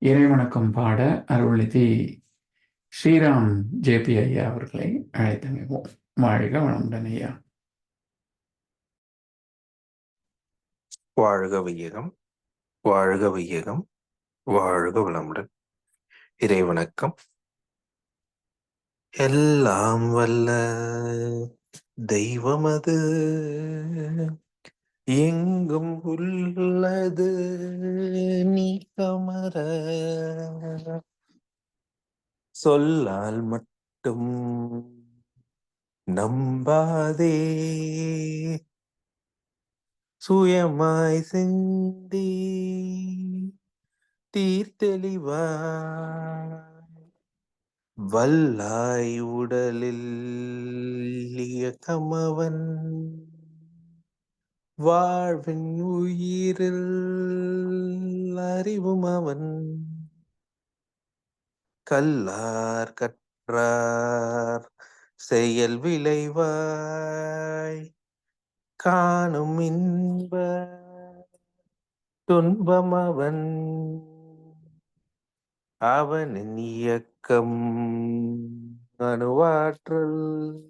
இறைவணக்கம் பாட அருள்நிதி ஸ்ரீராம் ஜேபி ஐயா அவர்களை அழைத்தமைவோம். வாழ்க வளமுடன் ஐயா. வாழ்க வையகம் வாழ்க வையகம் வாழ்க வளமுடன். இறைவணக்கம். எல்லாம் வல்ல தெய்வமது எங்கும் உள்ளது. சொல்லால் மட்டும் நம்பாதே. சுயமாய் சிந்தி தீர்த்தெளிவாய். வல்லாய் உடலில் இயக்கமவன். வாழ்வின் உயிரில் அறிவும் அவன் கல்லார் கற்றார். செயல் விளைவாய் காணும் இன்ப துன்பம் அவன். அவனின் இயக்கம் அணுவாற்றல்.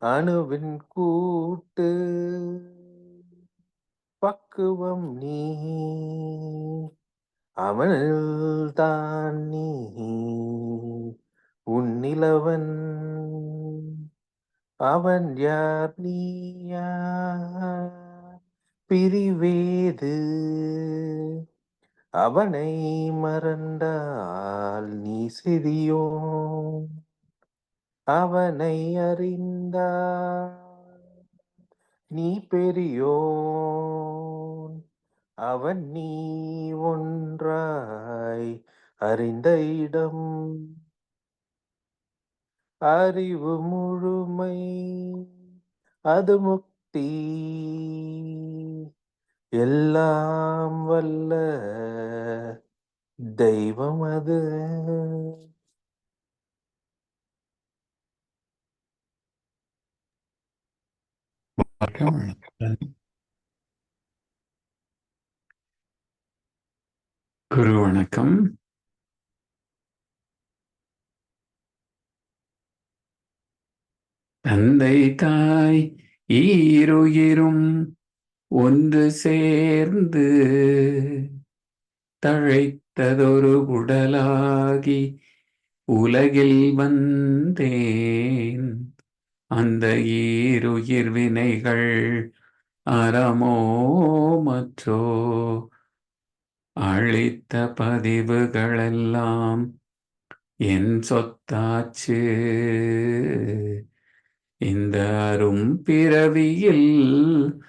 அணுவின் கூட்டு பக்குவம் நீ. அவனில் தான் நீ உன்னிலவன் அவன் யார் நீயா பிரிவேது. அவனை மறந்தால் நீ சிறியோ? அவனை அறிந்தால் நீ பெரியோன் அவன் நீ ஒன்றாய் அறிந்த இடம். அறிவு முழுமை அது முக்தி. எல்லாம் வல்ல தெய்வம் அது. வணக்கம் குரு வணக்கம். தந்தை தாய் ஈருயிரும் ஒன்று சேர்ந்து தழைத்ததொரு உடலாகி உலகில் வந்தேன். அந்த ஈருயிர் வினைகள் அறமோ மற்றோ அழித்த பதிவுகளெல்லாம் என் சொத்தாச்சு. இந்த அரும் பிறவியில்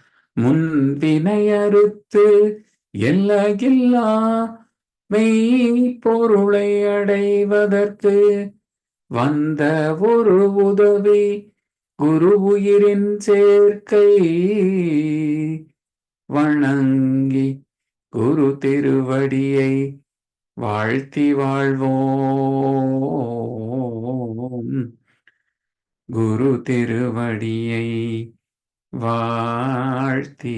முன்வினை அறுத்து எல்லையில்லா மெய் பொருளை அடைவதற்கு வந்த ஒரு உதவி குரு உயிரின் சேர்க்கை. வணங்கி குரு திருவடியை வாழ்த்தி வாழ்வோம். குரு திருவடியை வாழ்த்தி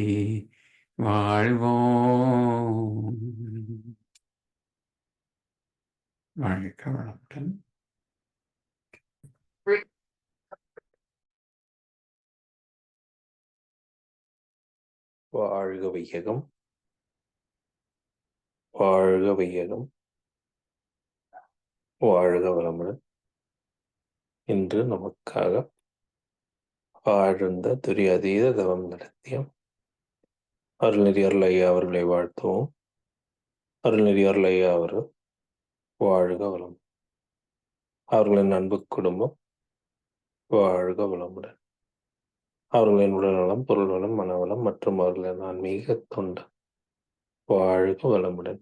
வாழ்வோம். வாழ்க வளமுடன். வாழ்க வையகம் வாழ்க வையகம் வாழ்க வளமுடன் இன்று நமக்காக ஆழ்ந்த துரியதீத தவம் நடத்திய அருள்நெறி அருளையா அவர்களை வாழ்த்துவோம். அருள்நெறி அருளையா அவர் வாழ்க வளம் அவர்களின் அன்பு குடும்பம் வாழ்க வளமுடன். அவர்களின் உடல்நலம் பொருள் வளம் மனவளம் மற்றும் அவர்களின் ஆன்மீக தொண்டு வாழ்க வளமுடன்.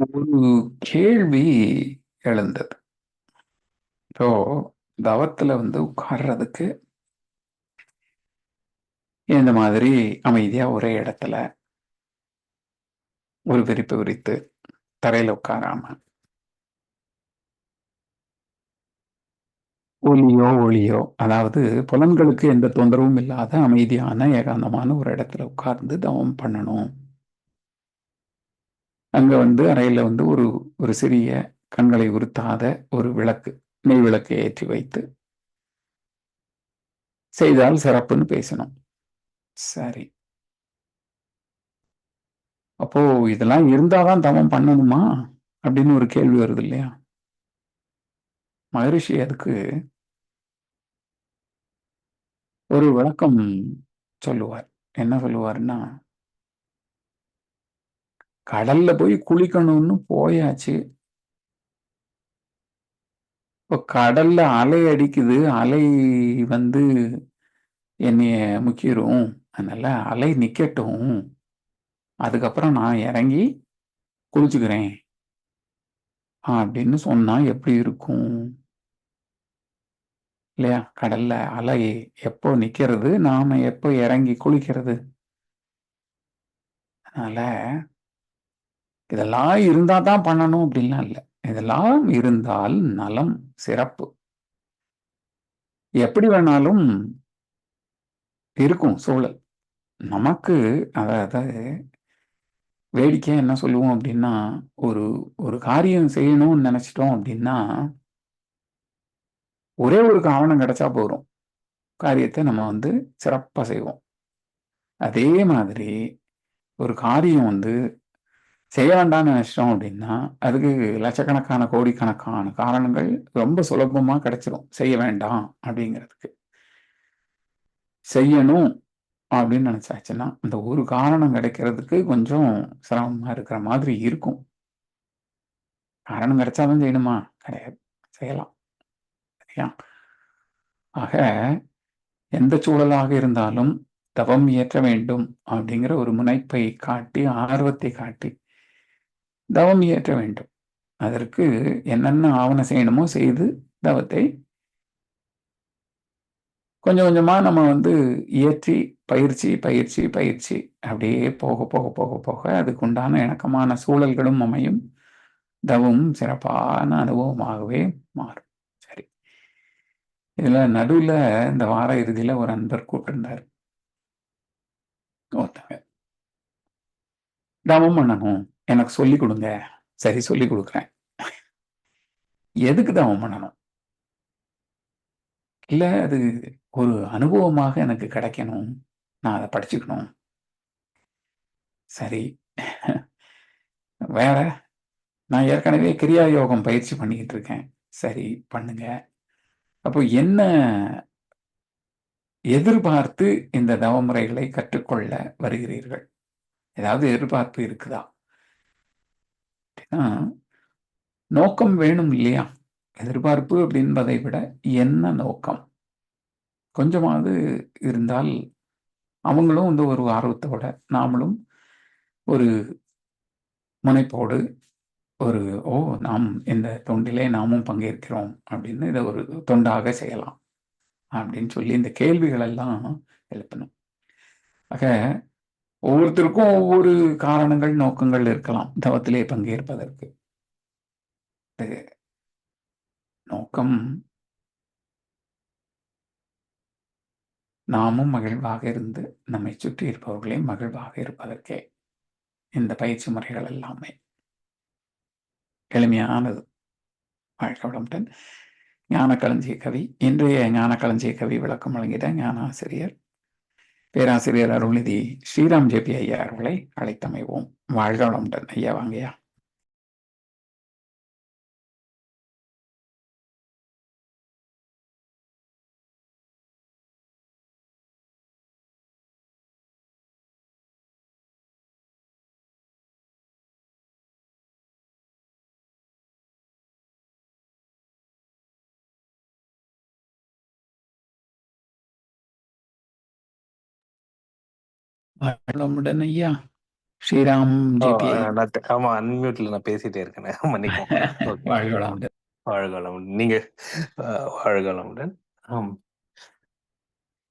ஒரு கேள்வி எழுந்தது. இப்போ தவத்துல வந்து உட்கார்றதுக்கு இந்த மாதிரி அமைதியா ஒரே இடத்துல ஒரு விரிப்பு விரித்து தரையில உட்காராம ஒலியோ ஒளியோ அதாவது புலன்களுக்கு எந்த தொந்தரவும் இல்லாத அமைதியான ஏகாந்தமான ஒரு இடத்துல உட்கார்ந்து தவம் பண்ணணும். அங்க வந்து அறையில வந்து ஒரு ஒரு சிறிய கண்களை உறுத்தாத ஒரு விளக்கு நெய் விளக்கு ஏற்றி வைத்து செய்தால் சிறப்புன்னு பேசணும். சரி. அப்போ இதெல்லாம் இருந்தாதான் தவம் பண்ணணுமா? அப்படின்னு ஒரு கேள்வி வருது இல்லையா? மகரிஷி அதுக்கு ஒரு விளக்கம் சொல்லுவார். என்ன சொல்லுவாருன்னா கடல்ல போய் குளிக்கணும்னு போயாச்சு. இப்போ கடல்ல அலை அடிக்குது. அலை வந்து என்னைய முக்கிரும். அதனால அலை நிக்கட்டும். அதுக்கப்புறம் நான் இறங்கி குளிச்சுக்கிறேன். அப்படின்னு சொன்னா எப்படி இருக்கும்? இல்லையா? கடல்ல அலை எப்போ நிக்கிறது? நாம எப்போ இறங்கி குளிக்கிறது? அதனால இதெல்லாம் இருந்தா தான் பண்ணணும் அப்படின்லாம் இல்லை. இதெல்லாம் இருந்தால் நலம் சிறப்பு. எப்படி வேணாலும் இருக்கும் சூழல். நமக்கு அதாவது வேடிக்கை என்ன சொல்லுவோம் அப்படின்னா ஒரு ஒரு காரியம் செய்யணும்னு நினைச்சிட்டோம் அப்படின்னா ஒரே ஒரு காரணம் கிடைச்சா போதும். காரியத்தை நம்ம வந்து சிறப்பாக செய்வோம். அதே மாதிரி ஒரு காரியம் வந்து செய்ய வேண்டாம்னு நினைச்சிட்டோம் அப்படின்னா அதுக்கு லட்சக்கணக்கான கோடிக்கணக்கான காரணங்கள் ரொம்ப சுலபமா கிடைச்சிரும். செய்ய வேண்டாம் அப்படிங்கிறதுக்கு. செய்யணும் அப்படின்னு நினைச்சாச்சுன்னா அந்த ஒரு காரணம் கிடைக்கிறதுக்கு கொஞ்சம் சிரமமா இருக்கிற மாதிரி இருக்கும். காரணம் கிடைச்சாலும் செய்யணுமா? கிடையாது. செய்யலாம். சரியா? ஆக எந்த சூழலாக இருந்தாலும் தவம் இயற்ற வேண்டும் அப்படிங்கிற ஒரு முனைப்பை காட்டி ஆர்வத்தை காட்டி தவம் இயற்ற வேண்டும். அதற்கு என்னென்ன ஆவணம் செய்யணுமோ செய்து தவத்தை கொஞ்சம் கொஞ்சமா நம்ம வந்து இயற்றி பயிற்சி பயிற்சி பயிற்சி அப்படியே போக போக போக போக அதுக்கு உண்டான இணக்கமான சூழல்களும் அமையும். தவம் சிறப்பான அனுபவமாகவே மாறும். சரி. இதுல நடுவுல இந்த வார இறுதியில ஒரு அன்பர் கூப்பிட்டிருந்தார். ஒருத்தங்க. தவம் பண்ணணும். எனக்கு சொல்லி கொடுங்க. சரி சொல்லி கொடுக்குறேன். எதுக்கு தவம் பண்ணணும்? இல்ல அது ஒரு அனுபவமாக எனக்கு கிடைக்கணும். நான் அதை படிச்சுக்கணும். சரி. வேற? நான் ஏற்கனவே கிரியா யோகம் பயிற்சி பண்ணிக்கிட்டு இருக்கேன். சரி பண்ணுங்க. அப்போ என்ன எதிர்பார்த்து இந்த தவமுறைகளை கற்றுக்கொள்ள வருகிறீர்கள்? ஏதாவது எதிர்பார்ப்பு இருக்குதா? அப்படின்னா நோக்கம் வேணும் இல்லையா? எதிர்பார்ப்பு அப்படின்பதை விட என்ன நோக்கம்? கொஞ்சமாவது இருந்தால் அவங்களும் வந்து ஒரு ஆர்வத்தோட நாமளும் ஒரு முனைப்போடு ஒரு ஓ நாம் இந்த தொண்டிலே நாமும் பங்கேற்கிறோம் அப்படின்னு இதை ஒரு தொண்டாக செய்யலாம் அப்படின்னு சொல்லி இந்த கேள்விகள் எல்லாம் எழுப்பணும். ஆக ஒவ்வொருத்தருக்கும் ஒவ்வொரு காரணங்கள் நோக்கங்கள் இருக்கலாம். தவத்திலே பங்கேற்பதற்கு. நோக்கம். நாமும் மகிழ்வாக இருந்து நம்மை சுற்றி இருப்பவர்களையும் மகிழ்வாக இருப்பதற்கே இந்த பயிற்சி முறைகள் எல்லாமே. எளிமையானது. வாழ்க்கை வளமுடன். ஞானக்களஞ்சிய கவி. இன்றைய ஞானக்களஞ்சிய கவி விளக்கம் வழங்கிட ஞான ஆசிரியர் பேராசிரியர் அருள்நிதி ஸ்ரீராம் ஜேபி ஐயா அவர்களை அழைத்தமைவோம். வாழ்க வளமுடன் ஐயா வாங்கய்யா. வளமுடன் ஐயா. ஸ்ரீராம் ஜேபி. ஆமா அன்மியூட்ல நான் பேசிட்டே இருக்கேன். மன்னிக்கோங்க ஓகே வாழ்க வளமுடன் நீங்க வாழ்காலமுடன் ஆம்.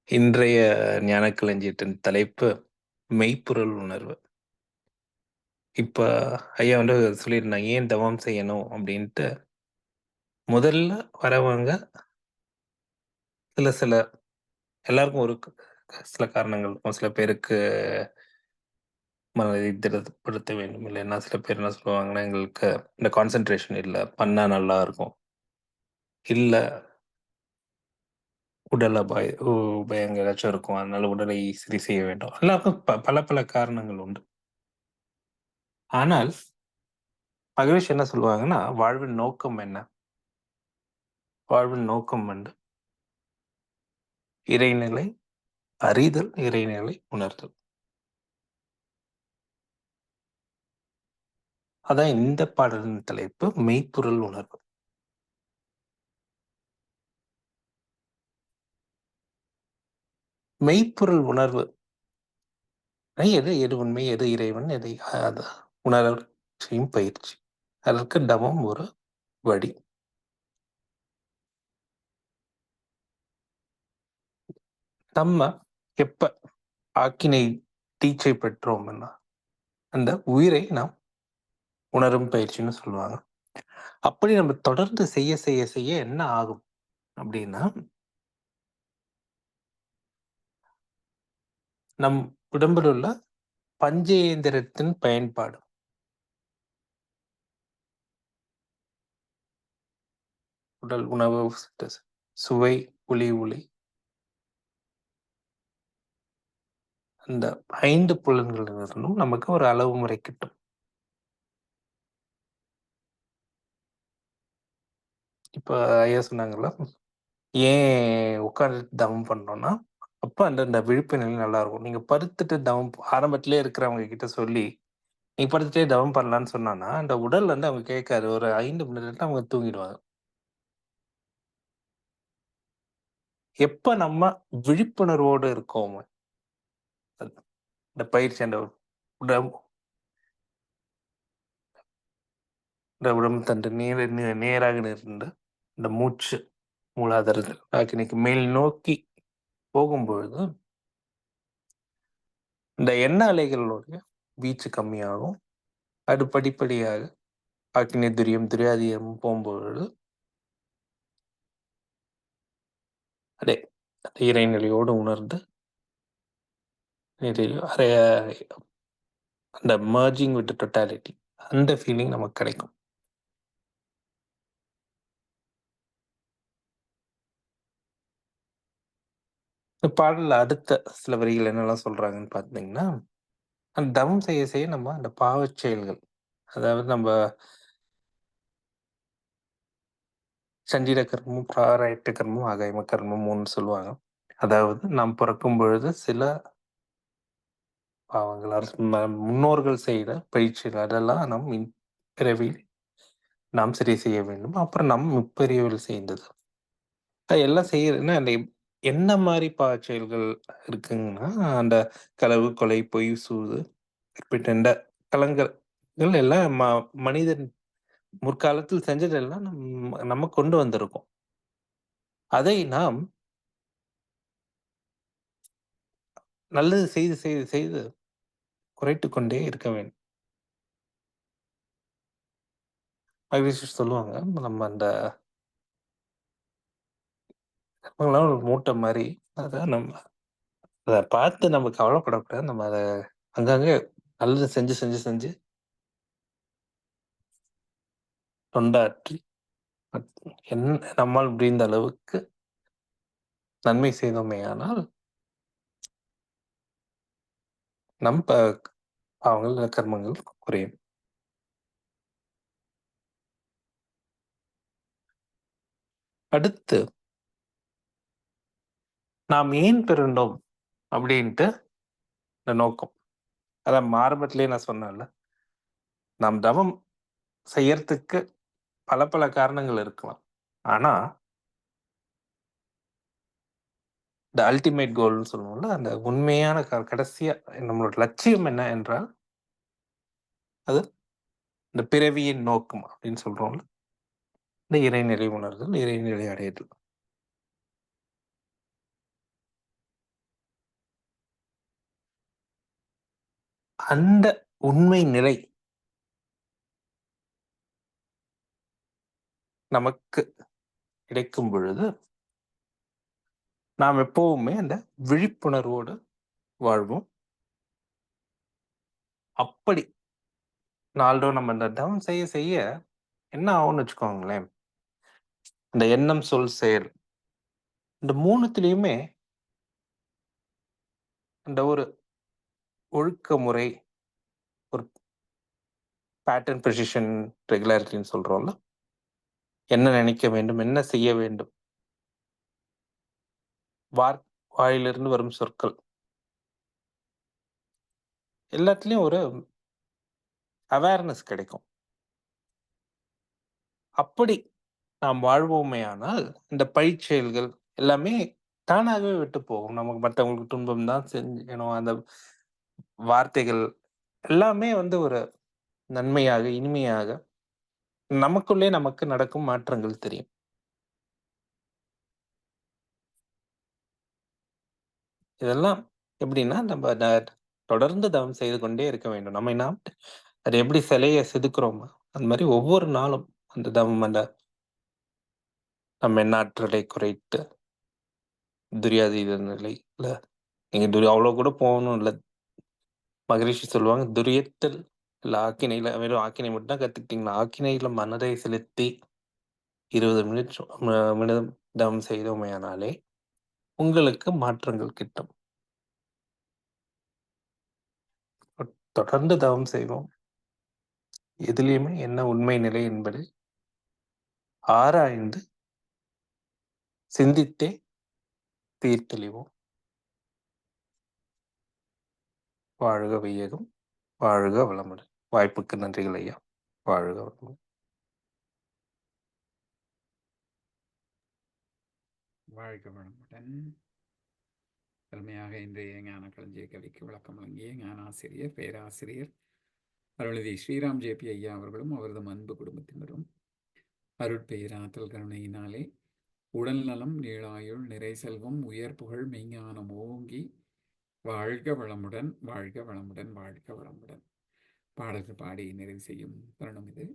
இன்றைய ஞானக்களஞ்சியத்தின் தலைப்பு மெய்ப்பொருள் உணர்வு. இப்ப ஐயா வந்து சொல்லியிருந்தாங்க ஏன் தவம் செய்யணும்? அப்படின்ட்டு. முதல்ல வரவங்க சில சில எல்லாருக்கும் ஒரு சில காரணங்கள் இருக்கும் சில பேருக்கு மனதை திடப்படுத்த வேண்டும். இல்லைன்னா சில பேர் என்ன சொல்லுவாங்கன்னா எங்களுக்கு இந்த கான்சென்ட்ரேஷன் இல்லை பண்ணா நல்லா இருக்கும். இல்ல உடல் அபாய உபயங்கள் ஏதாச்சும் இருக்கும். அதனால உடலை சரி செய்ய வேண்டும். எல்லாருக்கும் ப- பல பல காரணங்கள் உண்டு. ஆனால் மகரிஷ் என்ன சொல்லுவாங்கன்னா வாழ்வின் நோக்கம் என்ன? வாழ்வின் நோக்கம் வந்து இறைநிலை அறிதல் இறைநிலை உணர்தல். அதான் இந்த பாடலின் தலைப்பு மெய்ப்பொருள் உணர்வு. மெய்ப்பொருள் உணர்வு. எது எது உண்மை எது இறைவன் எதை அது உணர செய்யும் பயிற்சி. அதற்கு டமம் ஒரு வழி. நம்ம எப்ப ஆக்கினை தீட்சை பெற்றோம்னா அந்த உயிரை நாம் உணரும் பயிற்சின்னு சொல்லுவாங்க. அப்படி நம்ம தொடர்ந்து செய்ய செய்ய செய்ய என்ன ஆகும் அப்படின்னா நம் உடம்பில் உள்ள பஞ்சேந்திரத்தின் பயன்பாடு. உடல் உணவு சுவை ஒளி ஒளி அந்த ஐந்து புலன்களிலிருந்தும் நமக்கு ஒரு அளவு முறை கிட்டும். இப்ப ஐயா சொன்னாங்கல்ல ஏன் உட்கார்ந்து தவம் பண்ணோம்னா அப்ப அந்த இந்த விழிப்பு நிலை நல்லா இருக்கும் நீங்க படுத்துட்டு தவம் ஆரம்பத்திலே இருக்கிறவங்க கிட்ட சொல்லி நீ படுத்துட்டே தவம் பண்ணலான்னு சொன்னான்னா அந்த உடல் வந்து அவங்க கேட்காது. ஒரு ஐந்து மணி அவங்க தூங்கிடுவாங்க. எப்ப நம்ம விழிப்புணர்வோடு இருக்கோமோ இந்த பயிற்சி அந்த உடம்பு இந்த உடம்பு தண்டு நேர நேராக நின்று இந்த மூச்சு மூலாதாரத்தில் ஆக்கினைக்கு மேல் நோக்கி போகும்பொழுது இந்த எண்ண அலைகளுடைய வீச்சு கம்மியாகும். அது படிப்படியாக ஆக்கினை துரியம் துரியாதியம் போகும்பொழுது அதே அந்த இறைநிலையோடு உணர்ந்து நிறைய- அந்த மர்ஜிங் வித் டொட்டாலிட்டி அந்த ஃபீலிங் நமக்கு கிடைக்கும். இந்த பாடல்ல அடுத்த சில வரிகள் என்னெல்லாம் சொல்றாங்கன்னு பார்த்தீங்கன்னா அந்த தவம் செய்ய செய்ய நம்ம அந்த பாவச் செயல்கள் அதாவது நம்ம சஞ்சீர கர்மம் பிராராயட்ட கர்மம் அகைம கர்மம்னு சொல்லுவாங்க. அதாவது நாம் பிறக்கும் பொழுது சில பாவங்கள் அரசு- முன்னோர்கள் செய்த பயிற்சிகள் அதெல்லாம் நம் பிறவியில் நாம் சரி செய்ய வேண்டும். அப்புறம் நம் முப்பெரியவில் செய்தது. எல்லாம் செய்யறதுன்னா அந்த என்ன மாதிரி பா செயல்கள் இருக்குங்கன்னா அந்த களவு கொலை பொய் சூது குறிப்பிட்ட இந்த எல்லாம் ம- மனிதன் முற்காலத்தில் செஞ்சதெல்லாம் நம் நம்ம கொண்டு வந்திருக்கோம். அதை நாம் நல்லது செய்து செய்து செய்து குறைத்து கொண்டே இருக்க வேண்டும் சொல்லுவாங்க. நம்ம அந்த ஒரு மூட்டை மாதிரி அதான் நம்ம அதை பார்த்து நம்ம கவலைப்படக்கூடாது. நம்ம அதை அங்கங்கே நல்லது செஞ்சு, செஞ்சு, செஞ்சு தொண்டாற்றி என் நம்மால் முடிந்த அளவுக்கு நன்மை செய்தோமே ஆனால் நம்ம அவங்கள கர்மங்கள் குறையும். அடுத்து நாம் ஏன் பிறந்தோம்? அப்படின்ட்டு இந்த நோக்கம். அதான் ஆரம்பத்திலே நான் சொன்னேன்ல. நாம் தவம் செய்யறதுக்கு பல பல காரணங்கள் இருக்கலாம். ஆனா த அல்டிமேட் கோல்னு சொல்லுவோம்ல, அந்த உண்மையான க கடைசியா நம்மளோட லட்சியம் என்ன என்றால் அது இந்த பிறவியின் நோக்கம் அப்படின்னு சொல்றோம்ல. இந்த இறைநிலை உணர்தல், இறைநிலை அடைதல். அந்த உண்மை நிலை நமக்கு கிடைக்கும் பொழுது நாம் எப்பவுமே அந்த விழிப்புணர்வோடு வாழ்வோம். அப்படி நாள்தோறும் நம்ம இந்த தவம் செய்ய செய்ய என்ன ஆகும்னு வச்சுக்கோங்களேன். இந்த எண்ணம், சொல், செயல் இந்த 3த்துலயுமே அந்த ஒரு ஒழுக்க முறை, ஒரு பேட்டர்ன், ப்ரெசிஷன் ரெகுலாரிட்டின்னு சொல்கிறோம்ல என்ன நினைக்க வேண்டும்? என்ன செய்ய வேண்டும்? வார் வாயிலிருந்து வரும் சொற்கள். எல்லாத்துலேயும் ஒரு அவேர்னஸ் கிடைக்கும். அப்படி நாம் வாழ்வோமேயானால், இந்த பழிச்செயல்கள் எல்லாமே தானாகவே விட்டு போகும். நமக்கு மற்றவங்களுக்கு துன்பம் தான் செஞ்சணும் அந்த வார்த்தைகள் எல்லாமே வந்து ஒரு நன்மையாக, இனிமையாக நமக்குள்ளே நமக்கு நடக்கும் மாற்றங்கள் தெரியும். இதெல்லாம் எப்படின்னா, நம்ம தொடர்ந்து தவம் செய்து கொண்டே இருக்க வேண்டும். நம்மை நாம் அது எப்படி சிலைய செதுக்குறோமோ, அந்த மாரி ஒவ்வொரு நாளும் அந்த தவம் அந்த நம்ம எண்ணாற்றலை குறைத்து துரியாதீத இல்ல நீங்க துரி அவ்வளோ கூட போகணும் இல்ல. மகரிஷி சொல்லுவாங்க, "துரியத்தில் இல்ல ஆக்கினையில வெறும் ஆக்கினை மட்டும் தான் கத்துக்கிட்டீங்கன்னா ஆக்கினையில மனதை செலுத்தி 20 மினிட் ம நிமிடம் தவம் செய்தோமேயானாலே, உங்களுக்கு மாற்றங்கள் கிட்டும்." தொடர்ந்து தவம் செய்வோம். எதிலையுமே என்ன உண்மை நிலை என்பதை ஆராய்ந்து சிந்தித்தே தீர்த்தெளிவோம். வாழ்க வையகம்! வாழ்க வளமுடன்! வாய்ப்புக்கு நன்றிகள் ஐயா! வாழ்க வளமுடன்! வாழ்க வளமுடன்! தலைமையாக இன்றைய ஞான களஞ்சிய கவிக்கு விளக்கம் வழங்கிய ஞானாசிரியர், பேராசிரியர் அருள்நிதி ஸ்ரீராம் ஜே.பி. ஐயா அவர்களும், அவரது அன்பு குடும்பத்தினரும் அருட்பெயராற்றல் கருணையினாலே உடல் நலம், நீளாயுள், நிறை செல்வம், உயர் புகழ், மெய்ஞானம் ஓங்கி வாழ்க வளமுடன், வாழ்க வளமுடன், வாழ்க வளமுடன். பாடல்கள் பாடி நிறைவு செய்யும் தருணம் இது.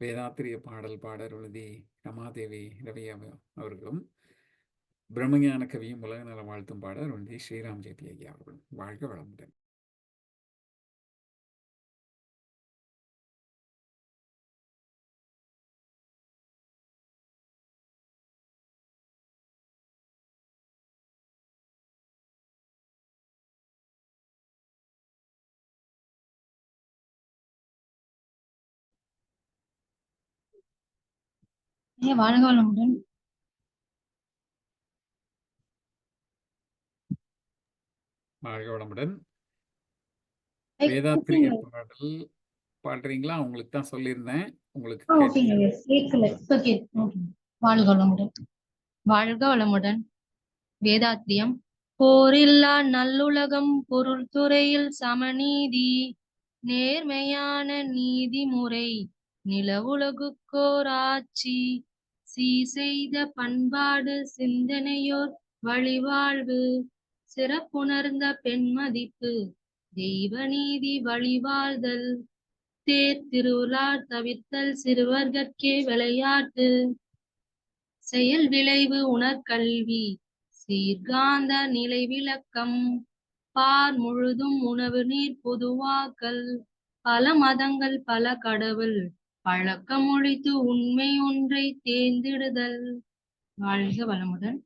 வேதாத்திரிய பாடல் பாடல் அருள்நிதி ரமாதேவி ரவி அவர்களும், பிரம்மஞான கவியும் உலக நல வாழ்த்தும் பாட ஒன்றி ஸ்ரீராம் ஜே.பி. ஐயா அவர்களும். வாழ்க வளமுடன்! வாழ்க வளமுடன்! வாழ்க வளமுடன்! வேதாத்திரிய. பாடல் பாடுறீங்களா? உங்களுக்கு தான் சொல்லியிருந்தேன். உங்களுக்கு ஓகே. வாழ்க வளமுடன்! வாழ்க வளமுடன்! வேதாத்திரியம் போரில்லா நல்லுலகம் பொருள் துறையில் சமநீதி நேர்மையான நீதிமுறை நிலவுலகுக்கோர் ஆட்சி சீர்செய்த பண்பாடு சிந்தனையோர் வழிவாழ்வு சிறப்புணர்ந்த பெண்மதிப்பு. தெய்வ நீதி வழிவாழ்தல். தேர் திருவிழா தவிர்த்தல் சிறுவர்கட்கே விளையாட்டு. செயல் விளைவு உணர்கல்வி. சீர்காந்த நிலை விளக்கம் பார் முழுதும் உணவு நீர் பொதுவாக்கல். பல மதங்கள் பல கடவுள். பழக்கம் ஒழித்து உண்மை ஒன்றை தேர்ந்திடுதல். வாழ்க வளமுடன்.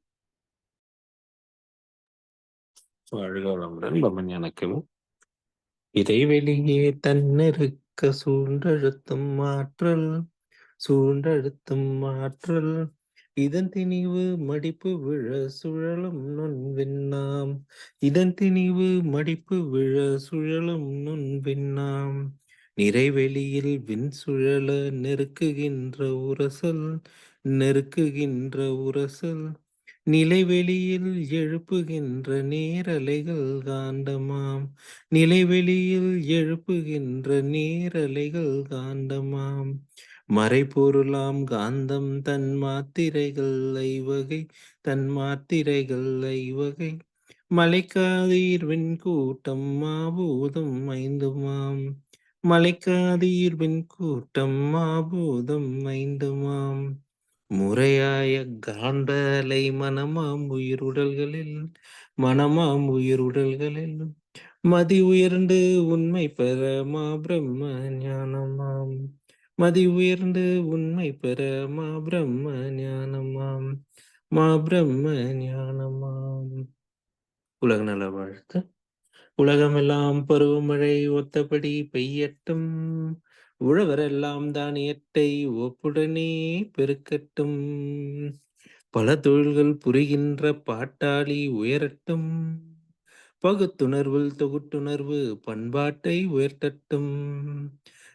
வாழ்க வளமுடன் இதை வெளியே தன்னிருக்க சூழ்ந்தழுத்தும் மாற்றல் சூழ்ந்தழுத்தும் மாற்றல் இதன் திணிவு மடிப்பு விழ சுழலும் நுண்விண்ணாம் இதன் திணிவு மடிப்பு விழ சுழலும் நுண்விண்ணாம் நிறைவெளியில் விண் சுழல நெருக்குகின்ற உரசல் நெருக்குகின்ற உரசல். நிலைவெளியில் எழுப்புகின்ற நேரலைகள் காந்தமாம். நிலைவெளியில் எழுப்புகின்ற நேரலைகள் காந்தமாம். மறைபொருளாம் காந்தம் தன் மாத்திரைகள் ஐவகை தன் மாத்திரைகள் ஐவகை. மலைக்காதீர் கூட்டம் மாபூதம் ஐந்துமாம். மலைக்காதீர் கூட்டம் மாபூதம் ஐந்துமாம். முறையாய காண்டலை மனமாம் உயிர் உடல்களில் மனமாம் உயிர் உடல்களில் மதி உயர்ந்து உண்மை பெறமா பிரம்ம ஞானமாம். மதி உயர்ந்து உண்மை பெறமா பிரம்ம ஞானமாம். மா பிரம்ம ஞானமாம். உலக நல வாழ்த்து. உலகமெல்லாம் பருவமழை ஒத்தபடி பெய்யட்டும். உழவரெல்லாம் தானியத்தை ஒப்புடனே பெருக்கட்டும். பல தொழில்கள் புரிகின்ற பாட்டாளி உயரட்டும். பகுத்துணர்வில் தொகுட்டுணர்வு பண்பாட்டை உயர்த்தட்டும்.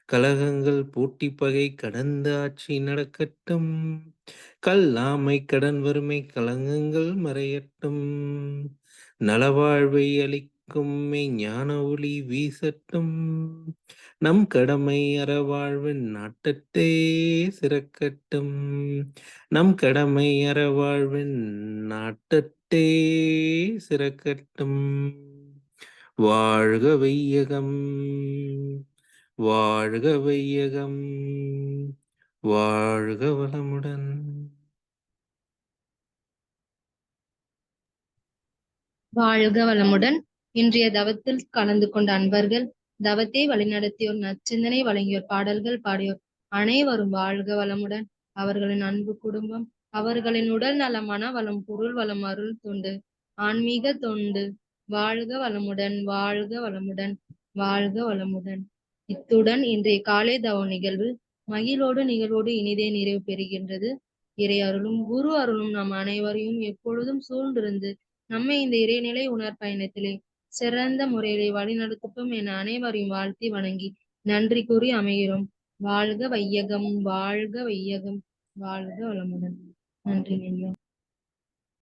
கலகங்கள் போட்டி பகை கடந்த ஆட்சி நடக்கட்டும். கல்லாமை கடன் வறுமை கலங்கங்கள் மறையட்டும். நலவாழ்வை அளிக்கும் ஞான ஒளி வீசட்டும். நம் கடமை அறவாழ்வின் நாட்டத்தே சிறக்கட்டும். நம் கடமை அறவாழ்வின் நாட்டத்தே சிறக்கட்டும். வாழ்க வையகம் வாழ்க வையகம் வாழ்க வளமுடன். வாழ்க வளமுடன். இன்றைய தவத்தில் கலந்து கொண்ட அன்பர்கள் தவத்தை வழிநடத்தியோர் நச்சிந்தனை வழங்கியோர் பாடல்கள் பாடியோர் அனைவரும் வாழ்க வளமுடன். அவர்களின் அன்பு குடும்பம் அவர்களின் உடல் நலம் மன வளம் பொருள் வளம் அருள் தொண்டு ஆன்மீக தொண்டு. வாழ்க வளமுடன் வாழ்க வளமுடன் வாழ்க வளமுடன். இத்துடன் இன்றைய காலை தவ நிகழ்வு மகிழோடு நிகழ்வோடு இனிதே நிறைவு பெறுகின்றது. இறை அருளும் குரு அருளும் நம் அனைவரையும் எப்பொழுதும் சூழ்ந்திருந்து நம்மை இந்த இறைநிலை உணர் பயணத்திலே சிறந்த முறையிலே வழிநடத்தட்டும் என அனைவரையும் வாழ்த்தி வணங்கி நன்றி கூறி அமைகிறோம். வாழ்க வையகம் வாழ்க வையகம் வாழ்க வளமுடன். நன்றி ஐயா